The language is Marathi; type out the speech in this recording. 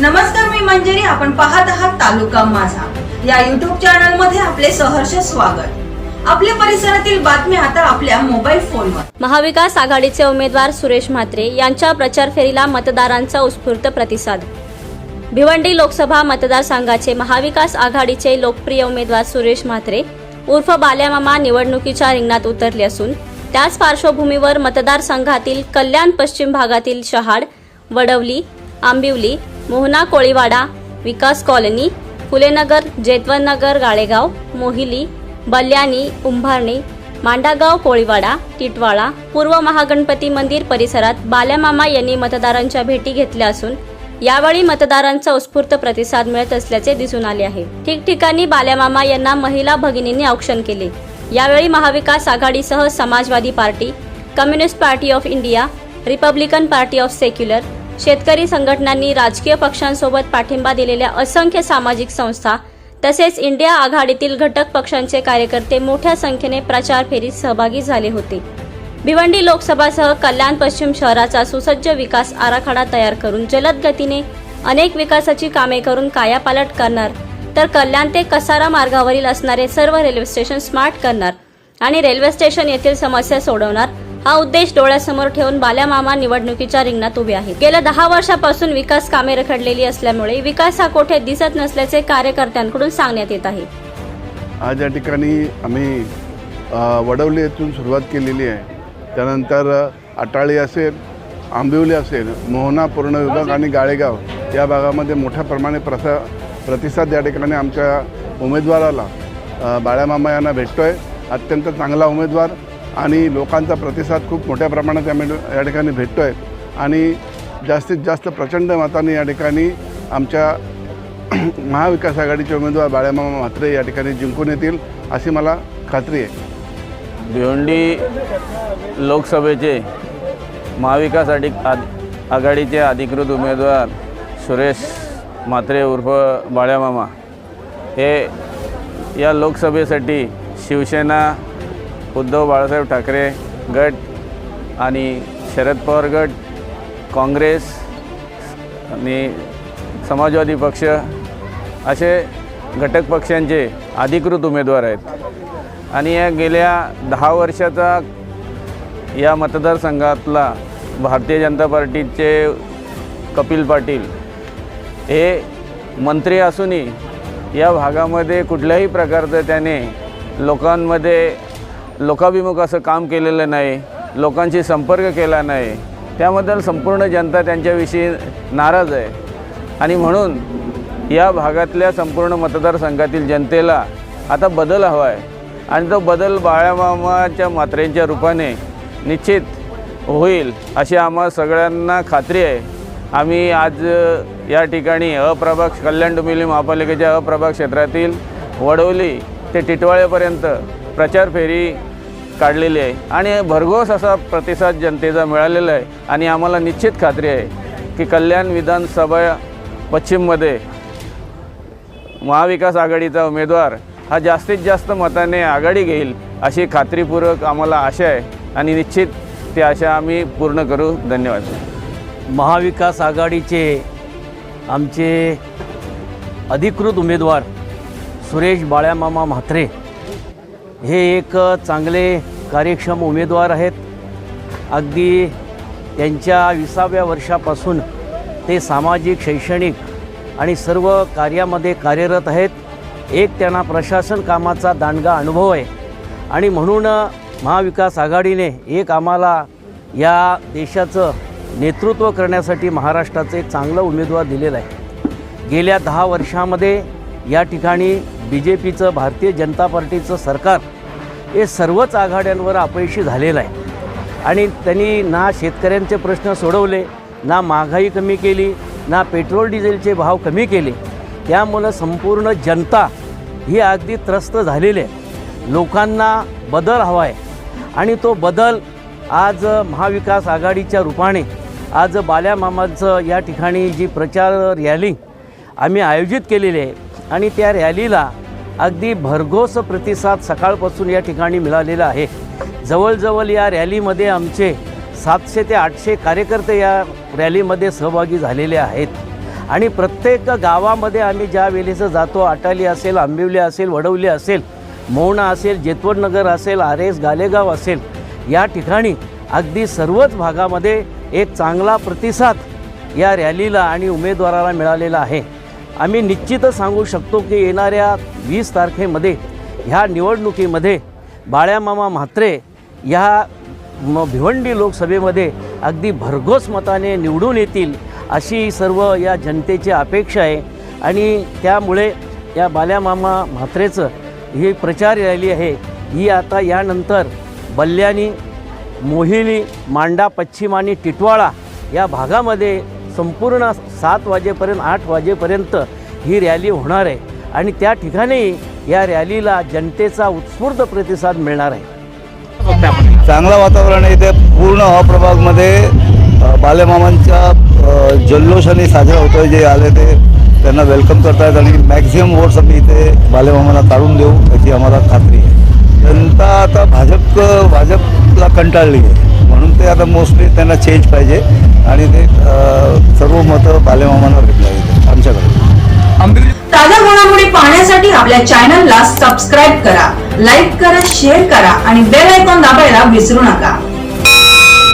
नमस्कार मी मंजिरी. आपण पाहत आहात तालुका माझा. या युट्यूब चॅनलमध्ये आपले सहर्ष स्वागत. आपल्या परिसरातील बातम्या आता आपल्या मोबाईल फोनवर महाविकास आघाडीचे उमेदवार सुरेश म्हात्रे यांच्या प्रचार फेरीला मतदारांचा उत्स्फूर्त प्रतिसाद. भिवंडी लोकसभा मतदारसंघाचे महाविकास आघाडीचे लोकप्रिय उमेदवार सुरेश म्हात्रे उर्फ बाल्यामामा निवडणुकीच्या रिंगणात उतरले असून त्याच पार्श्वभूमीवर मतदारसंघातील कल्याण पश्चिम भागातील शहाड वडवली आंबिवली मोहना कोळीवाडा विकास कॉलनी फुलेनगर जेतवनगर गाळेगाव मोहिली बल्याणी उंभारणी मांडागाव कोळीवाडा टिटवाळा पूर्व महागणपती मंदिर परिसरात बाल्यामामा यांनी मतदारांच्या भेटी घेतल्या असून यावेळी मतदारांचा उत्स्फूर्त प्रतिसाद मिळत असल्याचे दिसून आले आहे. ठिकठिकाणी बाल्यामामा यांना महिला भगिनींनी औक्षण केले. यावेळी महाविकास आघाडीसह Samajwadi party communist party of India republican party of secular शेतकरी संघटनांनी राजकीय पक्षांसोबत पाठिंबा दिलेल्या असंख्य सामाजिक संस्था तसेच इंडिया आघाडीतील घटक पक्षांचे कार्यकर्ते मोठ्या संख्येने प्रचार फेरीत सहभागी झाले होते. भिवंडी लोकसभासह कल्याण पश्चिम शहराचा सुसज्ज विकास आराखडा तयार करून जलद गतीने अनेक विकासाची कामे करून कायापालट करणार तर कल्याण ते कसारा मार्गावरील असणारे सर्व रेल्वे स्टेशन स्मार्ट करणार आणि रेल्वे स्टेशन येथील समस्या सोडवणार हा उद्देश डोळ्यासमोर ठेवून बाल्यामामा निवडणुकीच्या रिंगणात उभे आहेत. गेल्या दहा वर्षापासून विकास कामे रखडलेली असल्यामुळे विकास हा कोठे दिसत नसल्याचे कार्यकर्त्यांकडून सांगण्यात येत आहे. आज या ठिकाणी आम्ही वडवली येथून सुरुवात केलेली आहे. त्यानंतर अटाळी असेल आंबिवली असेल मोहना पूर्ण विभाग आणि गाळेगाव या भागामध्ये मोठ्या प्रमाणे प्रसा प्रतिसाद या ठिकाणी आमच्या उमेदवाराला बाळ्यामामा यांना भेटतो आहे अत्यंत चांगला उमेदवार. आणि लोकांचा प्रतिसाद खूप मोठ्या प्रमाणात या या ठिकाणी भेटतो आहे आणि जास्तीत जास्त प्रचंड मताने या ठिकाणी आमच्या महाविकास आघाडीचे उमेदवार बाळ्यामामा म्हात्रे या ठिकाणी जिंकून येतील अशी मला खात्री आहे. भिवंडी लोकसभेचे महाविकास आडी आद आघाडीचे अधिकृत उमेदवार सुरेश म्हात्रे उर्फ बाळ्यामामा हे या लोकसभेसाठी शिवसेना उद्धव बाळासाहेब ठाकरे गट आणि शरद पवार गट काँग्रेस आणि समाजवादी पक्ष असे घटक पक्षांचे अधिकृत उमेदवार आहेत. आणि या गेल्या दहा वर्षाचा या मतदारसंघातला भारतीय जनता पार्टीचे कपिल पाटील हे मंत्री असूनही या भागामध्ये कुठल्याही प्रकारचं त्याने लोकांमध्ये लोकाभिमुख असं काम केलेलं नाही लोकांशी संपर्क केला नाही त्याबद्दल संपूर्ण जनता त्यांच्याविषयी नाराज आहे. आणि म्हणून या भागातल्या संपूर्ण मतदारसंघातील जनतेला आता बदल हवा आहे आणि तो बदल बाळामामाच्या मात्रेंच्या रूपाने निश्चित होईल अशी आम्हा सगळ्यांना खात्री आहे. आम्ही आज या ठिकाणी अप्रभाग कल्याण डोंबिवली महापालिकेच्या अप्रभाग क्षेत्रातील वडवली ते टिटवाळेपर्यंत प्रचार फेरी काढलेली आहे. आणि भरघोस असा प्रतिसाद जनतेचा मिळालेला आहे. आणि आम्हाला निश्चित खात्री आहे की कल्याण विधानसभा पश्चिममध्ये महाविकास आघाडीचा उमेदवार हा जास्तीत जास्त मताने आघाडी घेईल अशी खात्रीपूर्वक आम्हाला आशा आहे. आणि निश्चित ती आशा आम्ही पूर्ण करू. धन्यवाद. महाविकास आघाडीचे आमचे अधिकृत उमेदवार सुरेश बाळ्यामामा म्हात्रे हे एक चांगले कार्यक्षम उमेदवार आहेत. अगदी त्यांच्या विसाव्या वर्षापासून ते सामाजिक शैक्षणिक आणि सर्व कार्यामध्ये कार्यरत आहेत. एक त्यांना प्रशासन कामाचा दांडगा अनुभव आहे. आणि म्हणून महाविकास आघाडीने एक आम्हाला या देशाचं नेतृत्व करण्यासाठी महाराष्ट्राचं एक चांगलं उमेदवार दिलेलं आहे. गेल्या दहा वर्षामध्ये या ठिकाणी बी जे पीचं भारतीय जनता पार्टीचं सरकार हे सर्वच आघाड्यांवर अपयशी झालेलं आहे. आणि त्यांनी ना शेतकऱ्यांचे प्रश्न सोडवले ना महागाई कमी केली ना पेट्रोल डिझेलचे भाव कमी केले. त्यामुळं संपूर्ण जनता ही अगदी त्रस्त झालेली आहे. लोकांना बदल हवा आहे आणि तो बदल आज महाविकास आघाडीच्या रूपाने आज बाल्यामामाचं या ठिकाणी जी प्रचार रॅली आम्ही आयोजित केलेली आहे. आणि त्या रॅलीला अगदी भरघोस प्रतिसाद सकाळपासून या ठिकाणी मिळालेला आहे. जवळजवळ या रॅलीमध्ये आमचे सातशे ते आठशे कार्यकर्ते या रॅलीमध्ये सहभागी झालेले आहेत. आणि प्रत्येक गावामध्ये आम्ही ज्या वेळेचं जातो आटाली असेल आंबिवली असेल वडवली असेल मोहणा असेल जेतवडनगर असेल आर एस गालेगाव असेल या ठिकाणी अगदी सर्वच भागामध्ये एक चांगला प्रतिसाद या रॅलीला आणि उमेदवाराला मिळालेला आहे. आम्ही निश्चितच सांगू शकतो की येणाऱ्या वीस तारखेमध्ये ह्या निवडणुकीमध्ये बाळ्यामामा म्हात्रे ह्या म भिवंडी लोकसभेमध्ये अगदी भरघोस मताने निवडून येतील अशी सर्व या जनतेची अपेक्षा आहे. आणि त्यामुळे या बाल्यामामा म्हात्रेचं ही प्रचार रॅली आहे. ही आता यानंतर बल्ल्यानी मोहिली मांडा पश्चिम आणि टिटवाळा या भागामध्ये संपूर्ण सात वाजेपर्यंत आठ वाजेपर्यंत ही रॅली होणार आहे. आणि त्या ठिकाणी या रॅलीला जनतेचा उत्स्फूर्त प्रतिसाद मिळणार आहे. चांगलं वातावरण आहे इथे. पूर्ण अप्रभागमध्ये बालेमामांच्या जल्लोषाने साजरा होतोय जे आले ते. त्यांना वेलकम करतायत आणि मॅक्झिमम वोट्स आम्ही इथे बालेमामांना काढून देऊ याची आम्हाला खात्री आहे. जनता आता भाजप भाजपला कंटाळली आहे. म्हणून ते आता मोस्टली त्यांना चेंज पाहिजे. आणि ते सर्व मतं बालेमामांना भेटल्या इथे आमच्याकडे. ताज्या घडामोडी पाहण्यासाठी आपल्या चॅनलला सबस्क्राईब करा लाईक करा शेअर करा आणि बेल आयकॉन दाबायला विसरू नका.